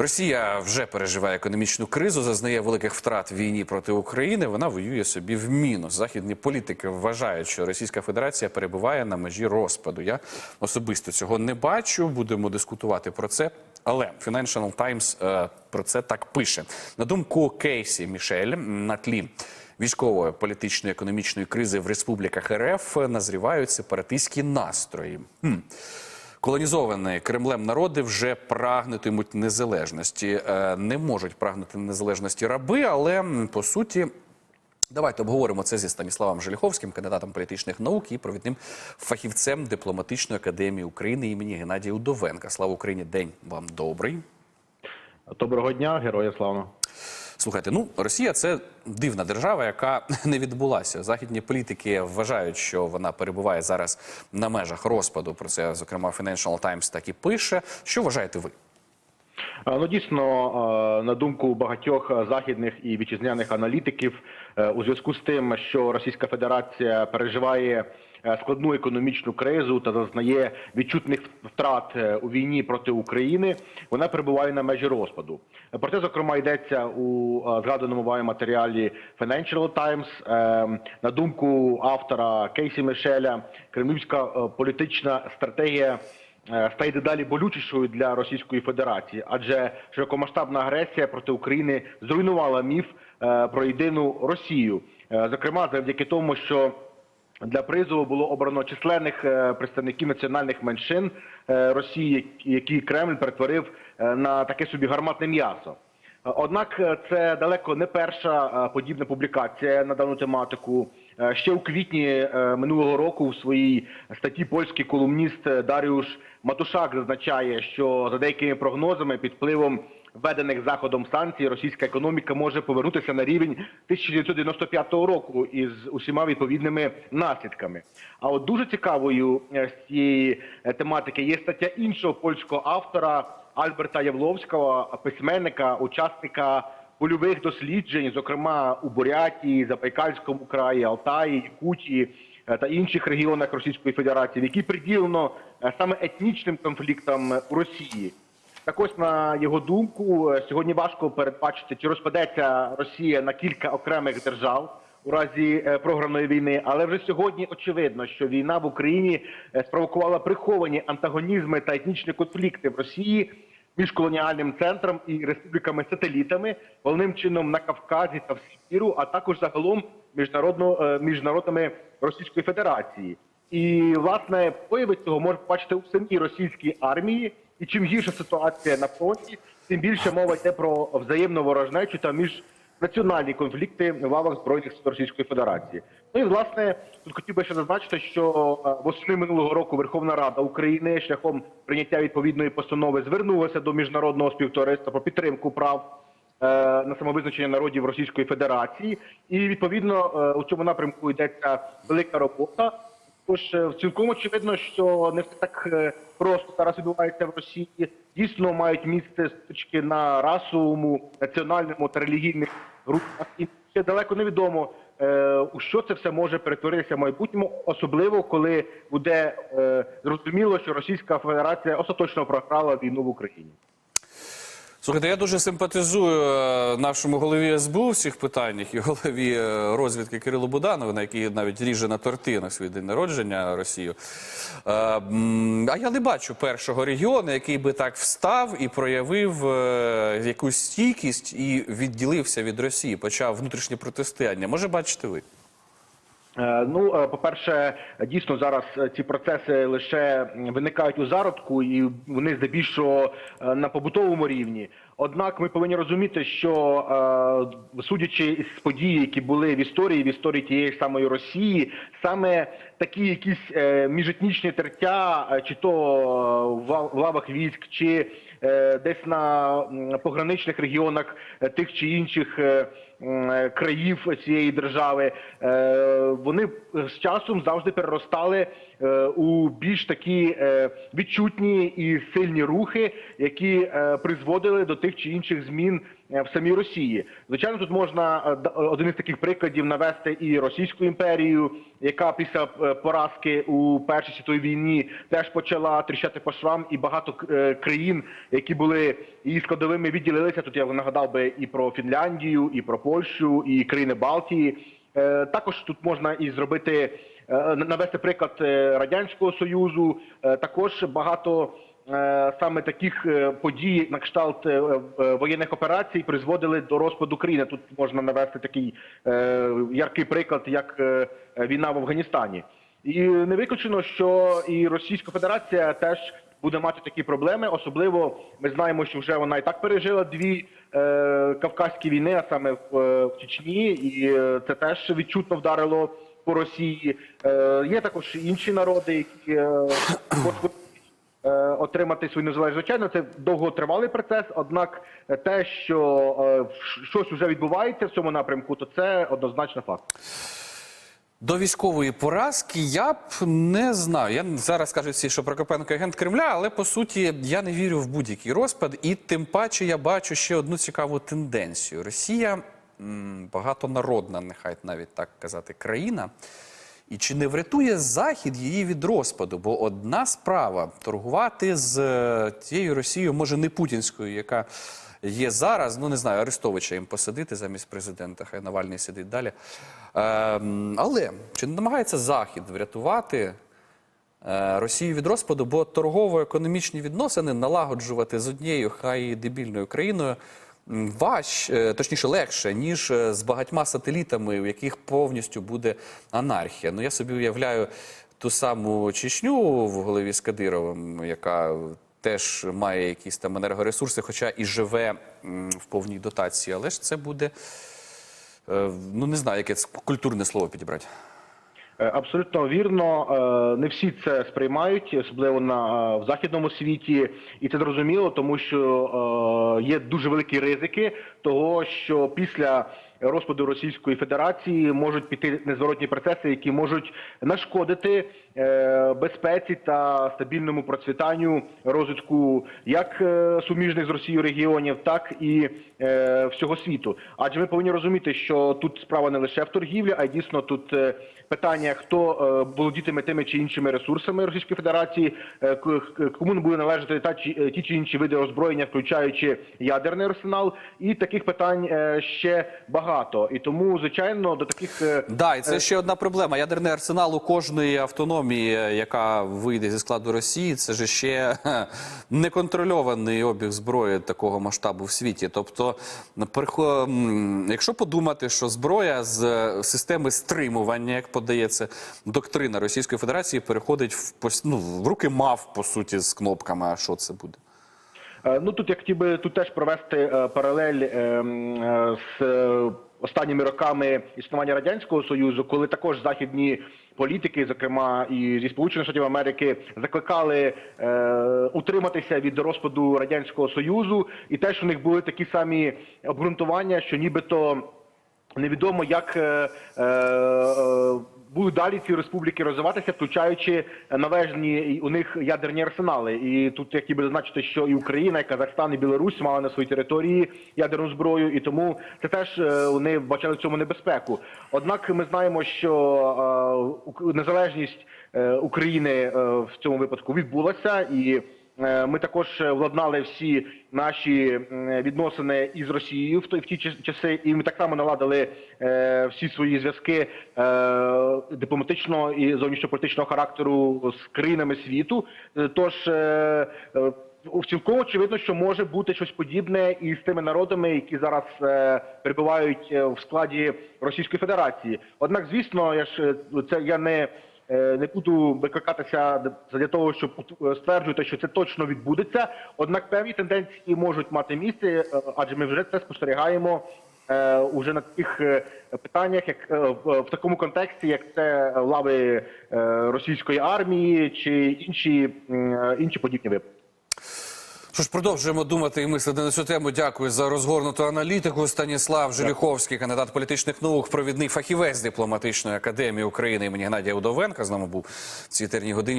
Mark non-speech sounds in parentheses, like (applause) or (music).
Росія вже переживає економічну кризу, зазнає великих втрат війні проти України. Вона воює собі в мінус. Західні політики вважають, що Російська Федерація перебуває на межі розпаду. Я особисто цього не бачу. Будемо дискутувати про це. Але Financial Times е, про це так пише. На думку Кейсі Мішель, на тлі військової, політичної, економічної кризи в республіках РФ назрівають сепаратистські настрої. Хм. Колонізовані Кремлем народи вже прагнутимуть незалежності. Е, Не можуть прагнути незалежності раби, але по суті. Давайте обговоримо це зі Станіславом Желіховським, кандидатом політичних наук і провідним фахівцем дипломатичної академії України імені Геннадія Удовенка. Слава Україні! День вам добрий. Доброго дня, героя слава. Слухайте, ну Росія це дивна держава, яка (laughs) не відбулася. Західні політики вважають, що вона перебуває зараз на межах розпаду. Про це зокрема Financial Times так і пише. Що вважаєте ви? Ну дійсно, на думку багатьох західних і вітчизняних аналітиків, е, у зв'язку з тим, що Російська Федерація переживає складну економічну кризу та зазнає відчутних втрат е, у війні проти України, вона перебуває на межі розпаду. Е, Про це зокрема йдеться у е, згаданому вами матеріалі Financial Times. Е, На думку автора Кейсі Мишеля, кремлівська е, політична стратегія. е, стає дедалі болючішою для Російської Федерації, адже широкомасштабна агресія проти України зруйнувала міф е, про єдину Росію, Е, зокрема завдяки тому, що для призову було обрано численних е, представників національних меншин е, Росії, які- Кремль перетворив е, на таке собі гарматне м'ясо. Однак це далеко не перша подібна публікація на дану тематику. Ще у квітні минулого року в своїй статті польський колумніст Даріуш Матушак зазначає, що за деякими прогнозами під впливом введених заходом санкцій російська економіка може повернутися на рівень 1995 року із усіма відповідними наслідками. А от дуже цікавою е, з цієї е, тематики є стаття іншого польського автора Альберта Явловського, письменника, учасника польових досліджень, зокрема у Бурятії, Забайкальському краї, Алтаї, Якутії е, та інших регіонах Російської Федерації, які приділено саме етнічним конфліктам у Росії. Так ось на його думку, сьогодні важко передбачити, чи розпадеться Росія на кілька окремих держав у разі е, програмної війни, але вже сьогодні очевидно, що війна в Україні е, спровокувала приховані антагонізми та етнічні конфлікти в Росії між колоніальним центром і республіками-сателітами, головним чином на Кавказі та в Сибіру, а також загалом міжнародно е, Російської Федерації. І власне прояви цього можна побачити у самій російській армії. І чим гірша ситуація на фронті, тим більше мова йде про взаємну ворожнечу та міжнаціональні конфлікти в лавах збройних сил Російської Федерації. Ну і власне тут хотів би ще зазначити, що е, восени минулого року Верховна Рада України шляхом прийняття відповідної постанови звернулася до міжнародного співтовариства про підтримку прав е, на самовизначення народів Російської Федерації, і відповідно е, у цьому напрямку йдеться велика робота. Тож е, цілком очевидно, що не все так е, просто зараз відбувається в Росії. Дійсно мають місце стички на расовому, національному та релігійних групах. І ще далеко невідомо, е, у що це все може перетворитися в майбутньому, особливо коли буде зрозуміло, що Російська Федерація остаточно програла війну в Україні. Слухайте, я дуже симпатизую е, нашому голові СБУ в цих питаннях і голові е, розвідки Кирилу Буданову, на який навіть ріже на торти на свій день народження Росію. Е, А я не бачу першого регіону, який би так встав і проявив якусь стійкість і відділився від Росії, почав внутрішнє протистояння. Може, бачите ви? Е, Ну, е, по-перше, дійсно зараз е, ці процеси лише виникають у зародку, і вони здебільшого на побутовому рівні. Однак ми повинні розуміти, що судячи з подій, які були в історії, в історії тієї самої Росії, саме такі якісь міжетнічні тертя, чи то в лавах військ, чи десь на пограничних регіонах тих чи інших. Е, країв цієї держави, е, вони з часом завжди переростали е, у більш такі відчутні і сильні рухи, які призводили до тих чи інших змін в самій Росії. Звичайно, тут можна один із таких прикладів навести і Російську імперію, яка після поразки у Першій світовій війні теж почала тріщати по швам, і багато країн, які були її складовими, відділилися. Тут я нагадав би і про Фінляндію, і про Польщу, і країни Балтії. Е, Також тут можна і зробити е, навести приклад е, радянського союзу. Також багато саме таких подій на кшталт воєнних операцій призводили до розпаду країни. Тут можна навести такий яркий приклад, як війна в Афганістані. І не виключено, що і Російська Федерація теж буде мати такі проблеми. Особливо ми знаємо, що вже вона і так пережила дві е, кавказькі війни, а саме в, е, в Чечні, і е, це теж відчутно вдарило по Росії. Е, є також інші народи, які е, хочуть е, отримати свою незалежність. Звичайно, це довготривалий процес. Однак те, що щось вже відбувається в цьому напрямку, то це однозначно факт. До військової поразки я б не знаю. Я зараз кажуть всі, що Прокопенко агент Кремля, але по суті я не вірю в будь-який розпад, і тим паче я бачу ще одну цікаву тенденцію. Росія багатонародна, нехай навіть так казати, країна. І чи не врятує Захід її від розпаду? Бо одна справа торгувати з е, тією Росією, може не путінською, яка є зараз. Ну не знаю, Арестовича їм посадити замість президента. Хай Навальний сидить далі. Ем, але чи не намагається Захід врятувати е, Росію від розпаду? Бо торгово-економічні відносини налагоджувати з однією, хай дебільною країною. Важ, е, точніше, легше, ніж е, з багатьма сателітами, у яких повністю буде анархія. Ну я собі уявляю ту саму Чечню в голові з Кадировим, яка теж має якісь там енергоресурси, хоча і живе в повній дотації. Але ж це буде, е, ну не знаю, яке культурне слово підібрати. Е, Абсолютно вірно. Е, Не всі це сприймають, особливо на в західному світі, і це зрозуміло, тому що є дуже великі ризики того, що після розпаду Російської Федерації можуть піти незворотні процеси, які можуть нашкодити безпеці та стабільному процвітанню розвитку як е, суміжних з Росією регіонів, так і е, всього світу. Адже ми повинні розуміти, що тут справа не лише в торгівлі, а й дійсно тут е, питання, хто е, володітиме тими чи іншими ресурсами Російської Федерації, е, кому не буде належати та чи е, ті чи інші види озброєння, включаючи ядерний арсенал, і таких питань е, ще багато. І тому, звичайно, до таких е, Да, і це ще одна проблема. Ядерний арсенал у кожної автономії, яка вийде зі складу Росії, це ж ще неконтрольований обіг зброї такого масштабу в світі. Тобто, якщо подумати, що зброя з е, системи стримування, як подається доктрина Російської Федерації, переходить в ну, в руки мав по суті з кнопками. А що це буде? Е, Ну тут я хотів би тут теж провести е, паралель е, е, з е, останніми роками існування радянського союзу, коли також західні політики, зокрема і зі Сполучених Штатів Америки, закликали е, утриматися від розпаду радянського союзу, і теж у них були такі самі обґрунтування, що нібито невідомо як е, е, е, будуть далі ці республіки розвиватися, включаючи належні у них ядерні арсенали. І тут я хотів би зазначити, що і Україна, і Казахстан, і Білорусь мали на своїй території ядерну зброю, і тому це теж е, вони бачили в цьому небезпеку. Однак ми знаємо, що е, незалежність е, України в цьому випадку відбулася і. Е, Ми також владнали всі наші відносини із Росією в ті час- часи, і ми так само наладили е, всі свої зв'язки е, дипломатичного і зовнішньополітичного характеру з країнами світу. Тож цілком очевидно, що може бути щось подібне і з тими народами, які зараз перебувають в складі Російської Федерації. Однак, звісно, я ж це я не не буду викликатися для того, щоб е, стверджувати, що це точно відбудеться. Однак певні тенденції можуть мати місце, е, адже ми вже це спостерігаємо е, уже на таких е, питаннях, як е, в, такому контексті, як це лави е, російської армії чи інші, е, інші подібні випадки. Що ж, продовжуємо думати і мислити на цю тему. Дякую за розгорнуту аналітику. Станіслав Желіховський, кандидат політичних наук, провідний фахівець дипломатичної академії України імені Геннадія Удовенка. З нами був в цій терній годині.